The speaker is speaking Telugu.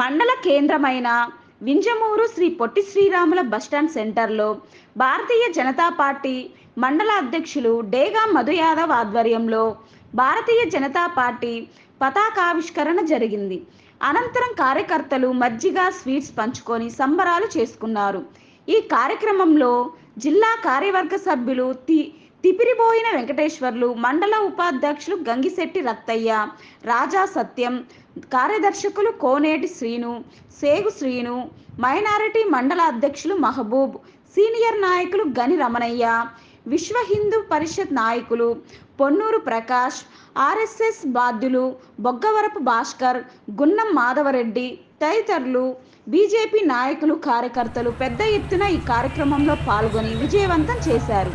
మండల కేంద్రమైన వింజమూరు శ్రీ పొట్టి శ్రీరాముల బస్టాండ్ సెంటర్లో భారతీయ జనతా పార్టీ మండల అధ్యక్షులు డేగా మధు యాదవ్ ఆధ్వర్యంలో భారతీయ జనతా పార్టీ పతాకావిష్కరణ జరిగింది. అనంతరం కార్యకర్తలు మజ్జిగ స్వీట్స్ పంచుకొని సంబరాలు చేసుకున్నారు. ఈ కార్యక్రమంలో జిల్లా కార్యవర్గ సభ్యులు తి తిపిరిబోయిన వెంకటేశ్వర్లు మండల ఉపాధ్యక్షులు గంగిశెట్టి రత్తయ్య రాజా సత్యం కార్యదర్శకులు కోనేటి శ్రీను సేగు శ్రీను మైనారిటీ మండల అధ్యక్షులు మహబూబ్ సీనియర్ నాయకులు గని రమణయ్య విశ్వ హిందూ పరిషత్ నాయకులు పొన్నూరు ప్రకాష్ ఆర్ఎస్ఎస్ బాధ్యులు బొగ్గవరపు భాస్కర్ గున్నం మాధవరెడ్డి తదితరులు బీజేపీ నాయకులు కార్యకర్తలు పెద్ద ఎత్తున ఈ కార్యక్రమంలో పాల్గొని విజయవంతం చేశారు.